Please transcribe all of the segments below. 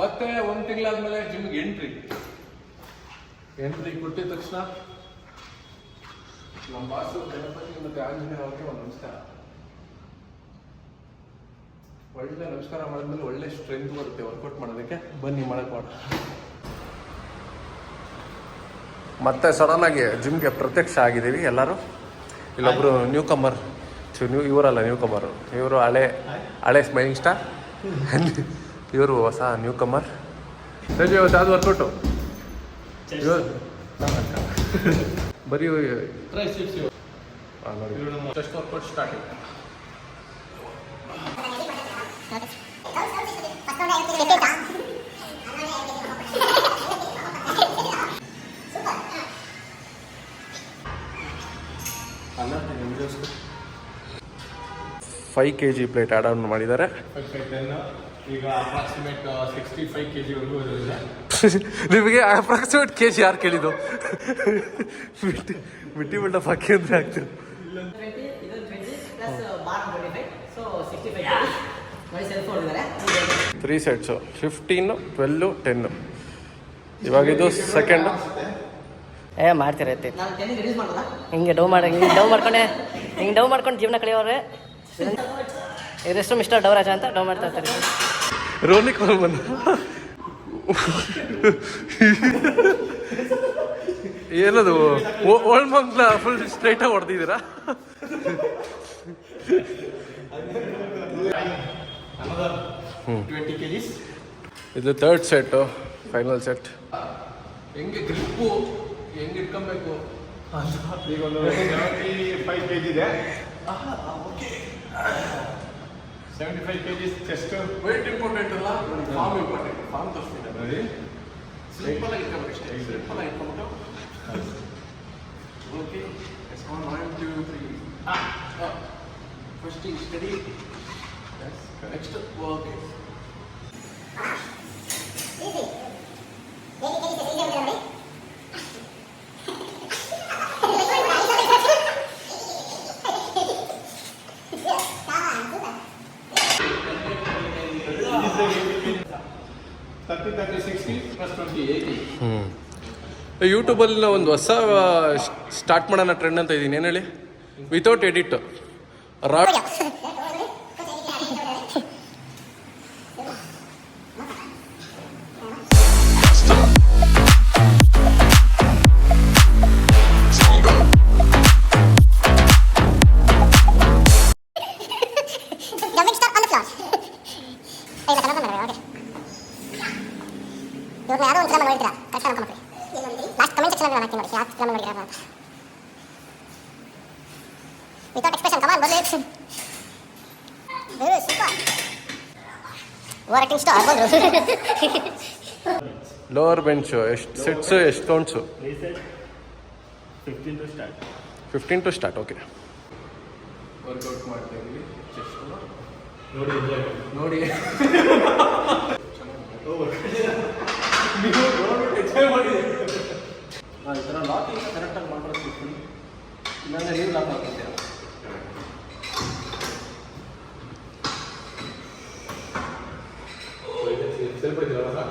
ಮತ್ತೆ ಒಂದು ತಿಂಗಳಾದ್ಮೇಲೆ ಜಿಮ್ಗೆ entry entry ಕೊಟ್ಟಿದ ತಕ್ಷಣ ನಮ್ಮ ಬಾಸು ಗಣಪತಿ ಮತ್ತೆ ಆಂಜನೇಯ ಅವ್ರಿಗೆ ಒಂದು ನಮಸ್ಕಾರ. ಒಳ್ಳೆ ನಮಸ್ಕಾರ ಮಾಡಿದ್ಮೇಲೆ ಒಳ್ಳೆ ಸ್ಟ್ರೆಂತ್ ಬರುತ್ತೆ ವರ್ಕೌಟ್ ಮಾಡೋದಕ್ಕೆ. ಬನ್ನಿ ಮಾಡಕ್ ಮಾಡ ಮತ್ತೆ ಸಡನ್ ಆಗಿ ಜಿಮ್ಗೆ ಪ್ರತ್ಯಕ್ಷ ಆಗಿದ್ದೀವಿ ಎಲ್ಲರೂ. ಇಲ್ಲೊಬ್ರು ನ್ಯೂ ಕಮರ್ ನ್ಯೂ ಇವರಲ್ಲ ನ್ಯೂ ಕಮರ್ ಇವರು ಹಳೆ ಹಳೆ ಸ್ಮೈಲಿಂಗ್ ಸ್ಟಾರ್ ಇವರು ಹೊಸ ನ್ಯೂ ಕಮರ್ ಸರಿ ಇವತ್ತು ಯಾವ್ದು ವರ್ಕೌಟು ಬರೀ starting five K G plate order ಮಾಡಿದ್ದಾರೆ. ಈಗ ಅಪ್ರಾಕ್ಸಿಮೇಟ್ ಸಿಕ್ಸ್ಟಿ ಫೈವ್ ಕೆ ಜಿವರೆಗೂ ನಿಮಗೆ ಅಪ್ರಾಕ್ಸಿಮೇಟ್ ಕೆ ಜಿ ಯಾರು ಕೇಳಿದ್ದು? ಮಿಟ್ಟಿ ಮಿಟ್ಟಿ ಬಿಲ್ಡಪ್ ಹಾಕಿ ಅಂದ್ರೆ ಆಗ್ತದೆ three sets fifteen twelve ten ಇವಾಗ ಇದು ಸೆಕೆಂಡ್ ಏ ಮಾಡ್ತಿರತ್ತೆ ಹಿಂಗೆ ಡವ್ ಮಾಡಿ ಹಿಂಗೆ ಡವ್ ಮಾಡ್ಕೊಂಡೆ ಹಿಂಗೆ ಡವ್ ಮಾಡ್ಕೊಂಡು ಜೀವನ ಕಳೆಯೋರೆ ಇದೆಷ್ಟು ಮಿಸ್ಟರ್ ಡವರಾಜ ಅಂತ ಡೌ ಮಾಡ್ತಾ ಇರ್ತಾರೆ. ರೋನಿ ಕಾಲ್ ಬಂದ ಏನದು? ಓಲ್ಡ್ ಮಂಕ್ಲ ಫುಲ್ ಸ್ಟ್ರೈಟ್ ಆಗಿ ಹೊಡೆದಿದ್ದೀರಾ? ಇದು ಥರ್ಡ್ ಸೆಟ್ ಫೈನಲ್ ಸೆಟ್ ಹೆಂಗೆ ಗ್ರಿಪ್ಪು ಹೆಂಗೆ ಇಟ್ಕೊಬೇಕು? ಈಗ ಒಂದು ಸೆವೆಂಟಿ ಫೈವ್ ಕೆ ಜಿ ಇದೆ okay 75 kgs chest. Weight important to form Farm important. Farm to speed. Ready? Simple like a Simple like a Okay. Let's go. One, two, three. Ah. Uh, first thing, steady. Yes. Next, work. Oh. Plus ಯೂಟ್ಯೂಬಲ್ಲಿ ನಾವು ಒಂದು ಹೊಸ start ಮಾಡೋಣ trend ಅಂತ ಇದ್ದೀನಿ ಏನು ಹೇಳಿ? Without edit raw acting lower bench ಎಷ್ಟು ಸೆಟ್ಸು ಎಷ್ಟು counts fifteen to start fifteen to start okay workout ಮಾಡ್ತಾ ಇದ್ದೀವಿ ಚೆಸ್ಟ್ ನೋಡಿ. ನೋಡಿ. ಮಾಡಿ ಈ ಥರ ಲಾಕಿಂಗ್ ಕರೆಕ್ಟಾಗಿ ಮಾಡ್ಬೇಕು ಇಲ್ಲಾಂದ್ರೆ ನೀವು ಲಾಕ್ ಆಗ್ತೀರಾ ಸ್ವಲ್ಪ ಇದೆಯಲ್ಲ ಸರ್?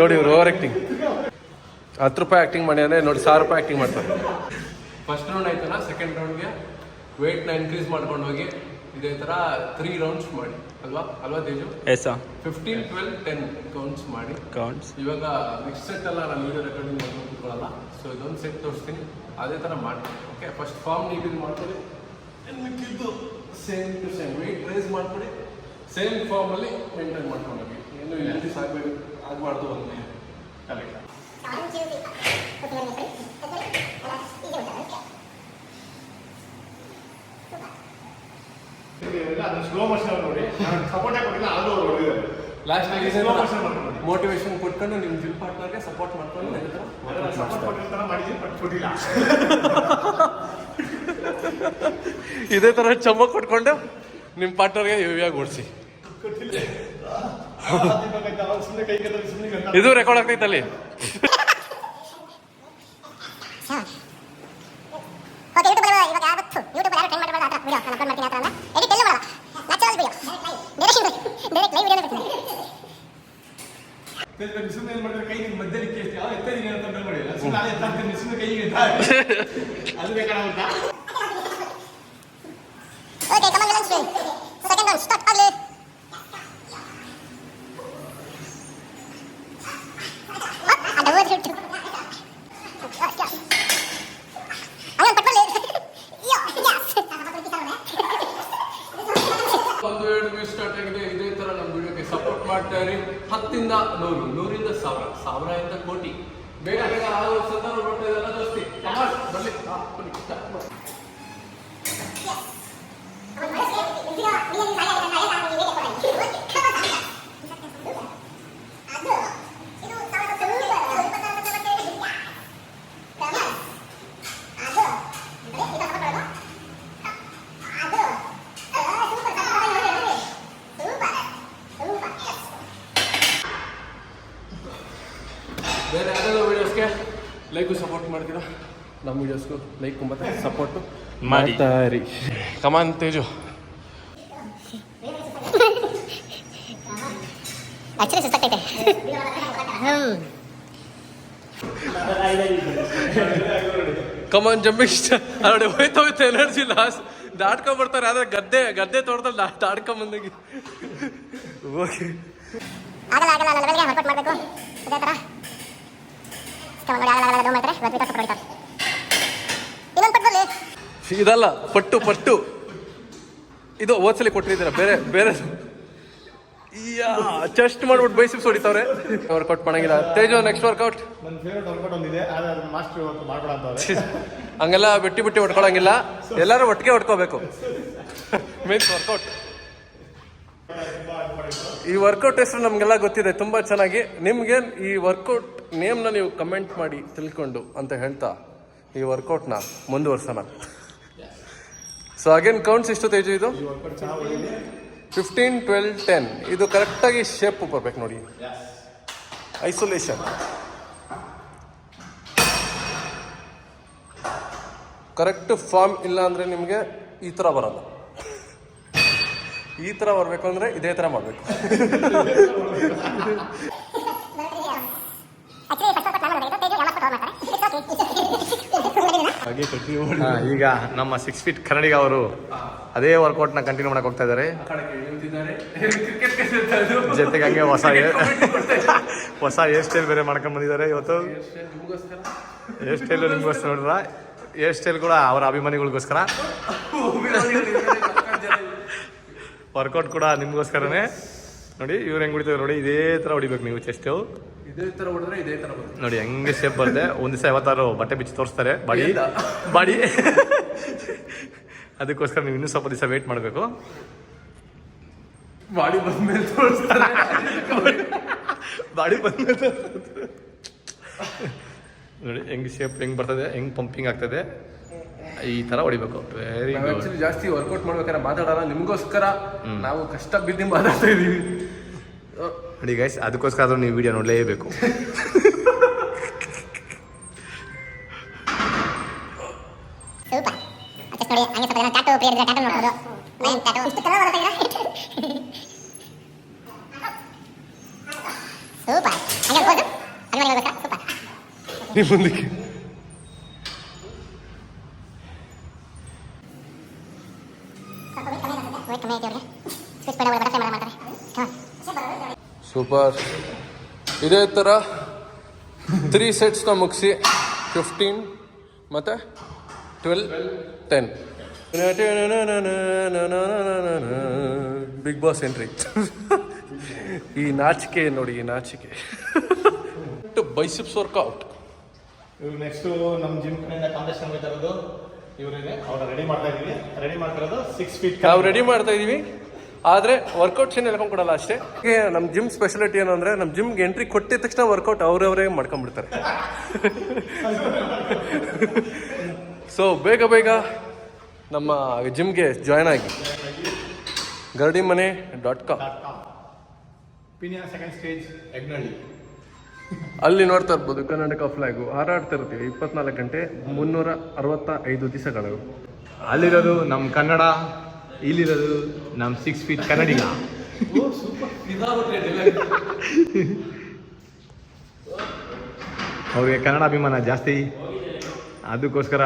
ನೋಡಿ ಇವ್ರು ಓವರ್ ಆ್ಯಕ್ಟಿಂಗ್ ಹತ್ತು ರೂಪಾಯಿ ಆ್ಯಕ್ಟಿಂಗ್ ಮಾಡಿ ಅಂದರೆ ನೋಡಿ ಸಾವಿರ ರೂಪಾಯಿ ಆಕ್ಟಿಂಗ್ ಮಾಡ್ತಾರೆ. ಫಸ್ಟ್ ರೌಂಡ್ ಆಯ್ತಲ್ಲ ಸೆಕೆಂಡ್ ರೌಂಡ್ಗೆ ವೆಯ್ಟ್ನ ಇನ್ಕ್ರೀಸ್ ಮಾಡ್ಕೊಂಡು ಹೋಗಿ ಇದೇ ಥರ ತ್ರೀ ರೌಂಡ್ಸ್ ಮಾಡಿ. ಅಲ್ವಾ? ಅಲ್ವಾ Teju? Yes fifteen twelve ten counts ಮಾಡಿ. ಕೌಂಟ್ಸ್ ಇವಾಗ ನೆಕ್ಸ್ಟ್ ಸೆಟ್ ಎಲ್ಲ ನಾನು ವೀಡಿಯೋ ರೆಕಾರ್ಡಿಂಗ್ ಮಾಡ್ಕೊಂಡು ಕೂತ್ಕೊಳ್ಳಲ್ಲ. ಸೊ ಇದೊಂದು ಸೆಟ್ ತೋರಿಸ್ತೀನಿ. ಅದೇ ಥರ ಮಾಡಿ. ಓಕೆ ಫಸ್ಟ್ ಫಾರ್ಮ್ ನೀವು ಇದು ಮಾಡ್ಕೊಳ್ಳಿ. ಮಿಕ್ಕಿದ್ದು same to same weight raise ಮಾಡ್ಕೊಳ್ಳಿ. ಸೇಮ್ ಫಾರ್ಮಲ್ಲಿ ಮೇಂಟೈನ್ ಮಾಡ್ಕೊಂಡು ಹೋಗಿ. ಏನು ಇಲ್ಲಿ ಸಾಗಬೇಕು ಆಗಬಾರ್ದು ಒಂದು ಕರೆಕ್ಟ್ ಸ್ಲೋ ಮೋಷನ್ ನೋಡಿ. ಸಪೋರ್ಟ್ ಕೊಟ್ಟಿಲ್ಲ ಆದ್ರೂ ಅವ್ರು ಹೊಡೆದಿದ್ದಾರೆ. ಲಾಸ್ಟ್ ಮೋಟಿವೇಶನ್ ಕೊಟ್ಕೊಂಡು ನಿಮ್ಮ ಜಿಮ್ ಪಾರ್ಟ್ನರ್ಗೆ ಸಪೋರ್ಟ್ ಮಾಡ್ಕೊಂಡು ಇದೇ ಥರ ಸಪೋರ್ಟ್ ಕೊಟ್ಟಿರ್ತಾರ ಮಾಡಿದ್ವಿ ಬಟ್ ಕೊಟ್ಟಿಲ್ಲ. ಇದೇ ಥರ ಚಮ್ಮ ಕೊಟ್ಕೊಂಡು ನಿಮ್ಮ ಪಾರ್ಟ್ನರ್ಗೆ ಹೆವಿಯಾಗಿ ಓಡಿಸಿ ಕೈ ಕೆತ್ತಲ್ಲಿ ಸುಮ್ಮನೆ ಗಂಟ ಇದು ರೆಕಾರ್ಡ್ ಆಗ್ತೈತೆ ಅಲ್ಲಿ ಓಕೆ ಯೂಟ್ಯೂಬ್ ಇವಾಗ ಯಾವತ್ತು ಯೂಟ್ಯೂಬ್ ಯಾರು ಟ್ರೈ ಮಾಡಬಾರ್ದು ಆ ಥರ ವಿಡಿಯೋ ನಾನು ಅಪ್ಲೋಡ್ ಮಾಡ್ತೀನಿ ಆ ಥರ ಎಲ್ಲ ಎಡಿಟ್ ಎಲ್ಲ ಮಾಡಲ್ಲ natural video direct direct live video ಬಿಡ್ತೀನಿ ಸುಮ್ಮನೆ ಏನ್ ಮಾಡಿದ್ರೆ ಕೈ ನಿಮ್ ಮಧ್ಯದಲ್ಲಿ ಕೇಳ್ತಿ ಯಾವ ಎತ್ತರಿಗೆ ಅಂತ ನೋಡಿ ಸುಮ್ಮನೆ ಅದೇ ಎತ್ತಾಗ್ತೀನಿ ಸುಮ್ಮನೆ ಕೈಗೆ ಎತ್ತ ಅದು ಬೇಕಾಗುತ್ತಾ okay come on villain stream second round start ಆಗಲಿ ಅದು ಓದಿ ಬಿಟ್ಟು ಹಂಗನ್ ಪಟ್ಕೊಳ್ಳಿ ಯೋ ಯಸ್ ಒಂದು ಎರಡು ವ್ಯೂ ಸ್ಟಾರ್ಟ್ ಆಗಿದೆ ಇದೇ ತರ ನಮ್ಮ ವಿಡಿಯೋಗೆ ಸಪೋರ್ಟ್ ಮಾಡ್ತಾ ಇರಿ ಹತ್ತಿಂದ ನೂರು ನೂರಿಂದ ಸಾವಿರ ಸಾವಿರದಿಂದ ಕೋಟಿ ಆಗೋ ಸಂದರ್ಭ ಇದೆಲ್ಲ ದೋಸ್ತಿ ಬರ್ಲಿ ಹಾ, ಬನ್ನಿ, start ಮಾಡಿ. ಬೇರೆ ಯಾವ್ದಾದ್ರು ವಿಡಿಯೋಸ್ಗೆ ಲೈಕು ಸಪೋರ್ಟ್ ಮಾಡ್ತೀರಾ? ನಮ್ಮ ವಿಡಿಯೋಸ್ಗೂ ಲೈಕ್ ಮತ್ತೆ ಸಪೋರ್ಟ್ ಮಾಡಿ. ಮಾಡ್ತಾ ಇರಿ ಕಮಾನ್ ತೇಜು. ಆಕ್ಚುಲಿ ಸುಸ್ತಾಗ್ತೈತೆ ಕಮಾನ್ ಜಂಪಿಂಗ್ ನೋಡಿ ಹೋಯ್ತಾ ಹೋಯ್ತಾ ಎನರ್ಜಿ ಲಾಸ್ ದಾಟ್ಕೊಂಡ್ ಬರ್ತಾರೆ ಆದ್ರೆ ಗದ್ದೆ ಗದ್ದೆ ತೋಟದಲ್ಲಿ ದಾಟ್ಕೊಂಡ್ ಬಂದಂಗೆ. ಓಕೆ ಆಗಲ್ಲ ಆಗಲ್ಲ ಮಾಡ್ಬೇಕು. ಇದೇ ಥರ ಮಾಡ್ತಾರೆ ಹೊಡಿತಾರೆ ಇನ್ನೊಂದು ಇದಲ್ಲ ಪಟ್ಟು ಪಟ್ಟು. ಇದು ಓದ್ಸಲಿ ಕೊಟ್ಟಿದ್ದೀರ? ಬೇರೆ ಬೇರೆ. ಚೆಸ್ಟ್ ಮಾಡ್ಬಿಟ್ಟು ಬೈಸಿ ಹೊಡಿತಾವ್ರೆ. ವರ್ಕೌಟ್ ಮಾಡಂಗಿಲ್ಲ. ತೇಜು ನೆಕ್ಸ್ಟ್ ವರ್ಕೌಟ್ ನನ್ನ ಫೇವ್ರೆಟ್ ವರ್ಕೌಟ್ ಒಂದಿದೆ. ಆದ್ರೆ ಅದನ್ನ ಮಾಸ್ಟರ್ ಇವತ್ತು ಮಾಡ್ಬೇಡ ಅಂತವ್ರೆ. ಹಂಗೆಲ್ಲ ಬಿಟ್ಟಿ ಬಿಟ್ಟಿ ಹೊಡ್ಕೊಳಂಗಿಲ್ಲ. ಎಲ್ಲರೂ ಒಟ್ಟಿಗೆ ಹೊಡ್ಕೋಬೇಕು. ಮೀನ್ಸ್ ವರ್ಕೌಟ್ ಈ ವರ್ಕೌಟ್ ಹೆಸರು ನಮಗೆಲ್ಲ ಗೊತ್ತಿದೆ, ತುಂಬ ಚೆನ್ನಾಗಿ. ನಿಮಗೆ ಈ ವರ್ಕೌಟ್ ನೇಮ್ನ ನೀವು ಕಮೆಂಟ್ ಮಾಡಿ ತಿಳ್ಕೊಂಡು ಅಂತ ಹೇಳ್ತಾ ಈ ವರ್ಕೌಟ್ನ ಮುಂದುವರ್ಸೋಣ. ಸೊ ಅಗೇನ್ ಕೌಂಟ್ಸ್ ಎಷ್ಟು ತೇಜು ಇದು? ಫಿಫ್ಟೀನ್ ಟ್ವೆಲ್ ಟೆನ್ ಇದು ಕರೆಕ್ಟಾಗಿ ಶೇಪ್ ಬರ್ಬೇಕು ನೋಡಿ. ಐಸೋಲೇಷನ್ ಕರೆಕ್ಟ್ ಫಾರ್ಮ್ ಇಲ್ಲ ಅಂದರೆ ನಿಮಗೆ ಈ ಥರ ಬರಲ್ಲ. ಈ ಥರ ಬರಬೇಕು ಅಂದರೆ ಇದೇ ಥರ ಮಾಡಬೇಕು. ಈಗ ನಮ್ಮ ಸಿಕ್ಸ್ ಫೀಟ್ ಕನ್ನಡಿಗ ಅವರು ಅದೇ ವರ್ಕೌಟ್ನ ಕಂಟಿನ್ಯೂ ಮಾಡಕ್ ಹೋಗ್ತಾ ಇದ್ದಾರೆ. ಜೊತೆಗೆ ಹಂಗೆ ಹೊಸ ಹೊಸ ಹೇರ್ ಸ್ಟೈಲ್ ಬೇರೆ ಮಾಡ್ಕೊಂಡ್ ಬಂದಿದ್ದಾರೆ ಇವತ್ತು. ಹೇರ್ ಸ್ಟೈಲ್ ನಿಮ್ಗೋಸ್ಕರ? ನೋಡ್ರ ಹೇರ್ ಸ್ಟೈಲ್ ಕೂಡ ಅವರ ಅಭಿಮಾನಿಗಳಿಗೋಸ್ಕರ. ವರ್ಕೌಟ್ ಕೂಡ ನಿಮ್ಗೋಸ್ಕರನೇ. ನೋಡಿ ಇವ್ರು ಹೆಂಗ್ ಹೊಡಿತಾರೆ ನೋಡಿ ಇದೇ ತರ ಹೊಡಿಬೇಕು ನೀವು ಚೆಸ್ಟ್ ಇದೇ ಥರ ಹೊಡೆದ್ರೆ ಇದೇ ಥರ ಬರುತ್ತೆ. ನೋಡಿ ಹೆಂಗೆ ಶೇಪ್ ಬರುತ್ತೆ. ಒಂದ್ ದಿವಸ ಯಾವತ್ತಾರು ಬಟ್ಟೆ ಬಿಚ್ಚಿ ತೋರಿಸ್ತಾರೆ. ಬಾಡಿ. ಬಾಡಿ. ಅದಕ್ಕೋಸ್ಕರ ನೀವು ಇನ್ನೂ ಸ್ವಲ್ಪ ದಿವಸ ವೇಟ್ ಮಾಡಬೇಕು. ಬಾಡಿ ಬಂದ್ಮೇಲೆ ತೋರಿಸ್ತಾರೆ. ಬಾಡಿ ಬಂದ್ಮೇಲೆ ನೋಡಿ ಹೆಂಗ್ ಶೇಪ್ ಹೆಂಗ್ ಬರ್ತದೆ ಹೆಂಗ್ ಪಂಪಿಂಗ್ ಆಗ್ತದೆ. ಈ ತರ ಹೊಡಿಬೇಕು. ವೆರಿ ನಾವು ಆಕ್ಚುಲಿ ಜಾಸ್ತಿ ವರ್ಕೌಟ್ ಮಾಡ್ಬೇಕಾದ್ರೆ ಮಾತಾಡಲ್ಲ ನಿಮಗೋಸ್ಕರ ನಾವು ಕಷ್ಟ ಬಿದ್ದು ಮಾತಾಡ್ತಾ ಇದೀವಿ. ನೋಡಿ ಗೈಸ್ ಅದಕ್ಕೋಸ್ಕರ ಆದ್ರೂ ನೀವು ವಿಡಿಯೋ ನೋಡಲೇಬೇಕು. ಸೂಪರ್ ಅಚ್ಚಸ್ ನೋಡಿ ಹಂಗೆ ಸ್ವಲ್ಪ ಜನ ಟ್ಯಾಟು ಪ್ಲೇಯರ್ ಇದ್ರೆ ಟ್ಯಾಟು ನೋಡ್ಬೋದು ನೈನ್ ಟ್ಯಾಟು ಇಷ್ಟು ಕಲರ್ ಬರುತ್ತೆ ಈಗ ಸೂಪರ್ ಹಂಗೆ ಹೋದು ಅಭಿಮಾನಿ ಹೋಗ್ಬೇಕಾ ಸೂಪರ್ ನಿಮ್ಮ ಮುಂದಕ್ಕೆ ಸ್ವಲ್ಪ weight ಕಮ್ಮಿ ಅನ್ಸುತ್ತೆ ವೇಟ್ ಕಮ್ಮಿ ಐತೆ ಅವ್ರಿಗೆ ಸ್ವಿಚ್ ಬೇಡ ಬಟರ್ಫ್ಲೈ ಮಾಡೋ ಮಾಡ್ತಾರೆ. ಸೂಪರ್ ಇದೇ ಥರ ತ್ರೀ ಸೆಟ್ಸ್ನ ಮುಗಿಸಿ ಫಿಫ್ಟೀನ್ ಮತ್ತು twelve ten Bigg Boss entry ಈ ನಾಚಿಕೆ ನೋಡಿ ಈ ನಾಚಿಕೆ. ಬೈಸಿಪ್ಸ್ ವರ್ಕೌಟ್ ನೆಕ್ಸ್ಟು ನಮ್ಮ ಜಿಮ್ ಕಡೆಯಿಂದ ಕಾಂಪಿಟೇಷನ್ ಹೋಗ್ತಾ ಇರೋದು ಇವರೇನೆ ಅವ್ರ ರೆಡಿ ಮಾಡ್ತಾ ಇದೀವಿ ರೆಡಿ ಮಾಡ್ತಾ ಇರೋದು ಸಿಕ್ಸ್ ಫೀಟ್ ನಾವು ರೆಡಿ ಮಾಡ್ತಾ ಇದೀವಿ ಆದರೆ ವರ್ಕೌಟ್ಸ್ ಏನು ಹೇಳ್ಕೊಂಡ್ಕೊಡಲ್ಲ ಅಷ್ಟೇ. ನಮ್ ನಮ್ಮ ಜಿಮ್ ಸ್ಪೆಷಾಲಿಟಿ ಏನಂದ್ರೆ ನಮ್ ನಮ್ಮ ಜಿಮ್ಗೆ ಎಂಟ್ರಿ ಕೊಟ್ಟಿದ ತಕ್ಷಣ ವರ್ಕೌಟ್ ಅವರವರೇ ಮಾಡ್ಕೊಂಡ್ಬಿಡ್ತಾರೆ. ಸೊ ಬೇಗ ಬೇಗ ನಮ್ಮ ಜಿಮ್ಗೆ ಜಾಯ್ನ್ ಆಗಿ. Garadi Mane dot com Peenya second stage ಎಗ್ನಳ್ಳಿ ಅಲ್ಲಿ ನೋಡ್ತಾ ಇರ್ಬೋದು ಕರ್ನಾಟಕ ಫ್ಲಾಗು ಹಾರಾಡ್ತಾ ಇರ್ತೀವಿ. ಇಪ್ಪತ್ನಾಲ್ಕು ಗಂಟೆ ಮುನ್ನೂರ ಅರವತ್ತ ಐದು ದಿವಸಗಳು ಅಲ್ಲಿರೋದು ನಮ್ಮ ಕನ್ನಡ, ಇಲ್ಲಿರೋದು ನಮ್ಮ ಸಿಕ್ಸ್ ಫೀಟ್ ಕನ್ನಡಿಗ. ಅವ್ರಿಗೆ ಕನ್ನಡ ಅಭಿಮಾನ ಜಾಸ್ತಿ. ಅದಕ್ಕೋಸ್ಕರ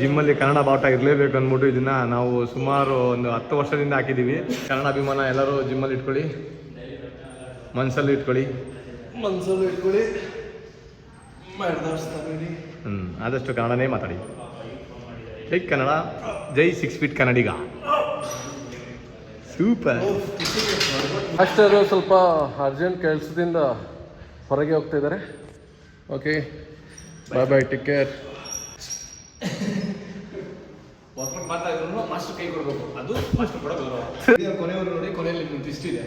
ಜಿಮ್ಮಲ್ಲಿ ಕನ್ನಡ ಬಾವುಟ ಇರಲೇಬೇಕು ಅಂದ್ಬಿಟ್ಟು ಇದನ್ನ ನಾವು ಸುಮಾರು ಒಂದು ಹತ್ತು ವರ್ಷದಿಂದ ಹಾಕಿದ್ದೀವಿ ಕನ್ನಡ ಅಭಿಮಾನ ಎಲ್ಲರೂ ಜಿಮ್ಮಲ್ಲಿ ಇಟ್ಕೊಳ್ಳಿ. ಮನಸ್ಸಲ್ಲಿ ಇಟ್ಕೊಳ್ಳಿ. ಮನ್ಸಲ್ಲಿ ಇಟ್ಕೊಳ್ಳಿ. ಹ್ಞೂ ಆದಷ್ಟು ಕನ್ನಡನೇ ಮಾತಾಡಿ. ಜೈ ಕನ್ನಡ. ಜೈ ಸಿಕ್ಸ್ ಫೀಟ್ ಕನ್ನಡಿಗ. ಸೂಪರ್. ಅಷ್ಟರು ಸ್ವಲ್ಪ ಅರ್ಜೆಂಟ್ ಕೆಲಸದಿಂದ ಹೊರಗೆ ಹೋಗ್ತಾ ಇದ್ದಾರೆ. Okay bye bye take care workout ಮಾಡ್ತಾ ಇದ್ರು ಮಾಸ್ಟರ್ ಕೈ ಕೊಡಬೇಕು. ಅದು ಮಾಸ್ಟರ್ ಕೊಡೋದು ಕೊನೆಯವರು ನೋಡಿ ಕೊನೆಯಲ್ಲಿ ನಿಮ್ಗೆ ಇಷ್ಟಿದೆ